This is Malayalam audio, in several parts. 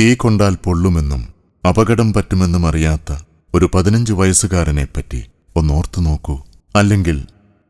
തീ കൊണ്ടാൽ പൊള്ളുമെന്നും അപകടം പറ്റുമെന്നും അറിയാത്ത ഒരു പതിനഞ്ച് വയസ്സുകാരനെപ്പറ്റി ഒന്നോർത്തു നോക്കൂ. അല്ലെങ്കിൽ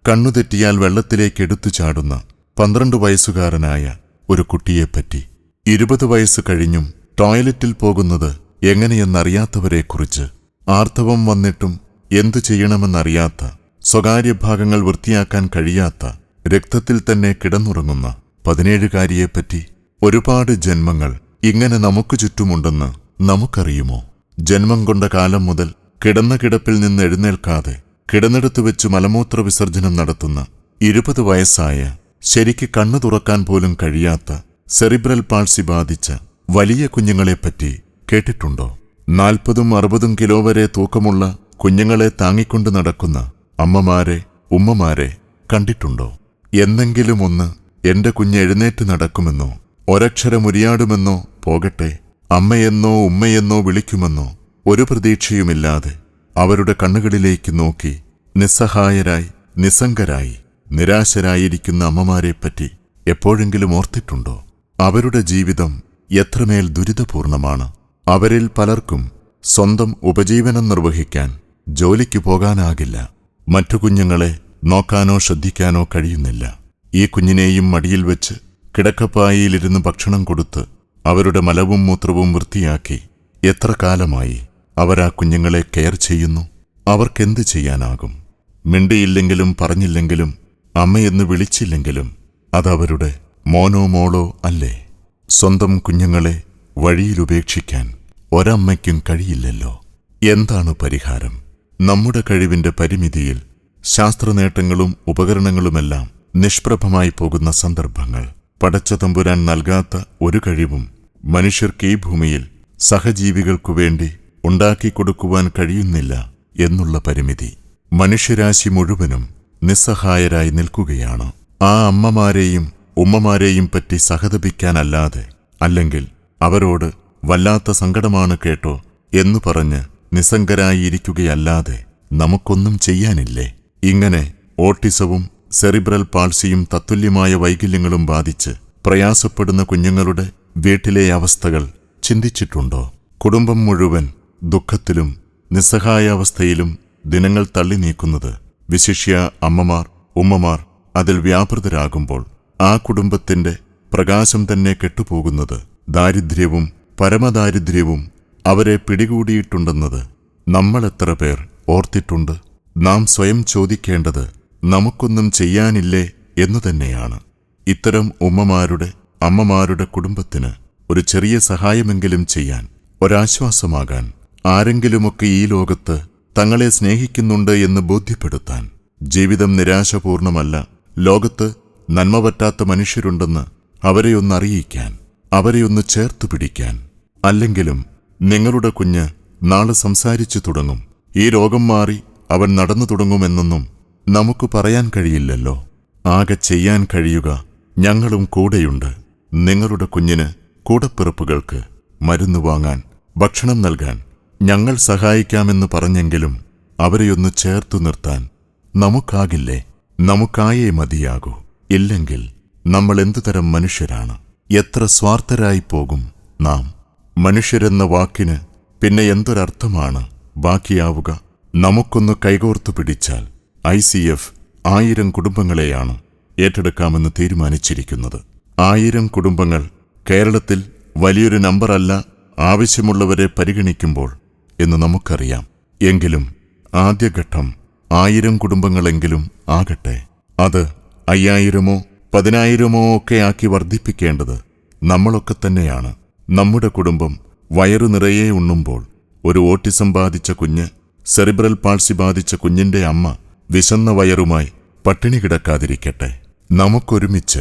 കണ്ണുതെറ്റിയാൽ വെള്ളത്തിലേക്ക് എടുത്തു ചാടുന്ന പന്ത്രണ്ട് വയസ്സുകാരനായ ഒരു കുട്ടിയെപ്പറ്റി ഇരുപത് വയസ്സ് കഴിഞ്ഞും ടോയ്ലറ്റിൽ പോകുന്നത് എങ്ങനെയെന്നറിയാത്തവരെക്കുറിച്ച് ആർത്തവം വന്നിട്ടും എന്തു ചെയ്യണമെന്നറിയാത്ത സ്വകാര്യ ഭാഗങ്ങൾ വൃത്തിയാക്കാൻ കഴിയാത്ത രക്തത്തിൽ തന്നെ കിടന്നുറങ്ങുന്ന പതിനേഴുകാരിയെപ്പറ്റി ഒരുപാട് ജന്മങ്ങൾ ഇങ്ങനെ നമുക്ക് ചുറ്റുമുണ്ടെന്ന് നമുക്കറിയുമോ? ജന്മം കൊണ്ട കാലം മുതൽ കിടന്ന കിടപ്പിൽ നിന്ന് എഴുന്നേൽക്കാതെ കിടന്നെടുത്തു വെച്ച് മലമൂത്ര വിസർജനം നടത്തുന്ന ഇരുപത് വയസ്സായ ശരിക്ക് കണ്ണു തുറക്കാൻ പോലും കഴിയാത്ത സെറിബ്രൽ പാൾസി ബാധിച്ച വലിയ കുഞ്ഞുങ്ങളെപ്പറ്റി കേട്ടിട്ടുണ്ടോ? നാൽപ്പതും അറുപതും കിലോ വരെ തൂക്കമുള്ള കുഞ്ഞുങ്ങളെ താങ്ങിക്കൊണ്ട് നടക്കുന്ന അമ്മമാരെ ഉമ്മമാരെ കണ്ടിട്ടുണ്ടോ? എന്നെങ്കിലും ഒന്ന് എന്റെ കുഞ്ഞ് എഴുന്നേറ്റ് നടക്കുമെന്നോ? ഒരക്ഷരമുരിയാടുമെന്നോ പോകട്ടെ. അമ്മയെന്നോ ഉമ്മയെന്നോ വിളിക്കുമെന്നോ ഒരു പ്രതീക്ഷയുമില്ലാതെ അവരുടെ കണ്ണുകളിലേക്ക് നോക്കി നിസ്സഹായരായി നിസ്സംഗരായി നിരാശരായിരിക്കുന്ന അമ്മമാരെപ്പറ്റി എപ്പോഴെങ്കിലും ഓർത്തിട്ടുണ്ടോ? അവരുടെ ജീവിതം എത്രമേൽ ദുരിതപൂർണമാണ്. അവരിൽ പലർക്കും സ്വന്തം ഉപജീവനം നിർവഹിക്കാൻ ജോലിക്ക് പോകാനാകില്ല. മറ്റു കുഞ്ഞുങ്ങളെ നോക്കാനോ ശ്രദ്ധിക്കാനോ കഴിയുന്നില്ല. ഈ കുഞ്ഞിനെയും മടിയിൽ വെച്ച് കിടക്കപ്പായിലിരുന്ന് ഭക്ഷണം കൊടുത്ത് അവരുടെ മലവും മൂത്രവും വൃത്തിയാക്കി എത്ര കാലമായി അവരാ കുഞ്ഞുങ്ങളെ കെയർ ചെയ്യുന്നു? അവർക്കെന്ത് ചെയ്യാനാകും? മിണ്ടിയില്ലെങ്കിലും പറഞ്ഞില്ലെങ്കിലും അമ്മയെന്ന് വിളിച്ചില്ലെങ്കിലും അതവരുടെ മോനോ മോളോ അല്ലേ? സ്വന്തം കുഞ്ഞുങ്ങളെ വഴിയിലുപേക്ഷിക്കാൻ ഒരമ്മയ്ക്കും കഴിയില്ലല്ലോ. എന്താണ് പരിഹാരം? നമ്മുടെ കഴിവിന്റെ പരിമിതിയിൽ ശാസ്ത്രനേട്ടങ്ങളും ഉപകരണങ്ങളുമെല്ലാം നിഷ്പ്രഭമായി പോകുന്ന സന്ദർഭങ്ങൾ. പടച്ച തമ്പുരാൻ നൽകാത്ത ഒരു കഴിവും മനുഷ്യർക്ക് ഈ ഭൂമിയിൽ സഹജീവികൾക്കു വേണ്ടി ഉണ്ടാക്കിക്കൊടുക്കുവാൻ കഴിയുന്നില്ല എന്നുള്ള പരിമിതി. മനുഷ്യരാശി മുഴുവനും നിസ്സഹായരായി നിൽക്കുകയാണ്. ആ അമ്മമാരെയും ഉമ്മമാരെയും പറ്റി സഹതപിക്കാനല്ലാതെ അല്ലെങ്കിൽ അവരോട് വല്ലാത്ത സങ്കടമാണ് കേട്ടോ എന്നു പറഞ്ഞ് നിസ്സംഗരായിരിക്കുകയല്ലാതെ നമുക്കൊന്നും ചെയ്യാനില്ലേ? ഇങ്ങനെ ഓട്ടിസവും സെറിബ്രൽ പാൾസിയും തത്തുല്യമായ വൈകല്യങ്ങളും ബാധിച്ച് പ്രയാസപ്പെടുന്ന കുഞ്ഞുങ്ങളുടെ വീട്ടിലെ അവസ്ഥകൾ ചിന്തിച്ചിട്ടുണ്ടോ? കുടുംബം മുഴുവൻ ദുഃഖത്തിലും നിസ്സഹായാവസ്ഥയിലും ദിനങ്ങൾ തള്ളി നീക്കുന്നത് വിശിഷ്യ അമ്മമാർ ഉമ്മമാർ അതിൽ വ്യാപൃതരാകുമ്പോൾ ആ കുടുംബത്തിന്റെ പ്രകാശം തന്നെ കെട്ടുപോകുന്നത് ദാരിദ്ര്യവും പരമദാരിദ്ര്യവും അവരെ പിടികൂടിയിട്ടുണ്ടെന്നത് നമ്മൾ എത്ര പേർ ഓർത്തിട്ടുണ്ട്? നാം സ്വയം ചോദിക്കേണ്ടത് നമുക്കൊന്നും ചെയ്യാനില്ലേ എന്നു തന്നെയാണ്. ഇത്തരം ഉമ്മമാരുടെ അമ്മമാരുടെ കുടുംബത്തിന് ഒരു ചെറിയ സഹായമെങ്കിലും ചെയ്യാൻ ഒരാശ്വാസമാകാൻ ആരെങ്കിലുമൊക്കെ ഈ ലോകത്ത് തങ്ങളെ സ്നേഹിക്കുന്നുണ്ട് എന്ന് ബോധ്യപ്പെടുത്താൻ ജീവിതം നിരാശപൂർണമല്ല. ലോകത്ത് നന്മ പറ്റാത്ത മനുഷ്യരുണ്ടെന്ന് അവരെ ഒന്ന് അറിയിക്കാൻ അവരെ ഒന്ന് ചേർത്തു പിടിക്കാൻ. അല്ലെങ്കിലും നിങ്ങളുടെ കുഞ്ഞ് നാളെ സംസാരിച്ചു തുടങ്ങും. ഈ രോഗം മാറി അവൻ നടന്നു തുടങ്ങുമെന്നൊന്നും നമുക്ക് പറയാൻ കഴിയില്ലല്ലോ. ആകെ ചെയ്യാൻ കഴിയുക ഞങ്ങളും കൂടെയുണ്ട്. നിങ്ങളുടെ കുഞ്ഞിന് കൂടപ്പിറപ്പുകൾക്ക് മരുന്ന് വാങ്ങാൻ ഭക്ഷണം നൽകാൻ ഞങ്ങൾ സഹായിക്കാമെന്ന് പറഞ്ഞെങ്കിലും അവരെയൊന്ന് ചേർത്തു നിർത്താൻ നമുക്കാകില്ലേ? നമുക്കായേ മതിയാകൂ. ഇല്ലെങ്കിൽ നമ്മൾ എന്തുതരം മനുഷ്യരാണ്? എത്ര സ്വാർത്ഥരായി പോകും നാം? മനുഷ്യരെന്ന വാക്കിന് പിന്നെ എന്തൊരർത്ഥമാണ്? ബാക്കിയാവുക. നമുക്കൊന്ന് കൈകോർത്തു പിടിച്ചാൽ ഐ സി എഫ് ആയിരം കുടുംബങ്ങളെയാണ് ഏറ്റെടുക്കാമെന്ന് തീരുമാനിച്ചിരിക്കുന്നത്. ആയിരം കുടുംബങ്ങൾ കേരളത്തിൽ വലിയൊരു നമ്പറല്ല ആവശ്യമുള്ളവരെ പരിഗണിക്കുമ്പോൾ എന്ന് നമുക്കറിയാം. എങ്കിലും ആദ്യഘട്ടം ആയിരം കുടുംബങ്ങളെങ്കിലും ആകട്ടെ. അത് അയ്യായിരമോ പതിനായിരമോ ഒക്കെ ആക്കി വർദ്ധിപ്പിക്കേണ്ടത് നമ്മളൊക്കെ തന്നെയാണ്. നമ്മുടെ കുടുംബം വയറു നിറയെ ഉണ്ണുമ്പോൾ ഒരു ഓട്ടിസം ബാധിച്ച കുഞ്ഞ് സെറിബ്രൽ പാൾസി ബാധിച്ച കുഞ്ഞിന്റെ അമ്മ വിശന്ന വയറുമായി പട്ടിണി കിടക്കാതിരിക്കട്ടെ. നമുക്കൊരുമിച്ച്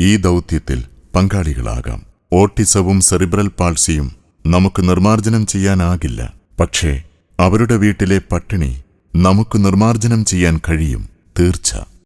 ഈ ദൗത്യത്തിൽ പങ്കാളികളാകാം. ഓട്ടിസവും സെറിബ്രൽ പാൾസിയും നമുക്ക് നിർമാർജനം ചെയ്യാനാകില്ല. പക്ഷേ അവരുടെ വീട്ടിലെ പട്ടിണി നമുക്ക് നിർമാർജനം ചെയ്യാൻ കഴിയും തീർച്ച.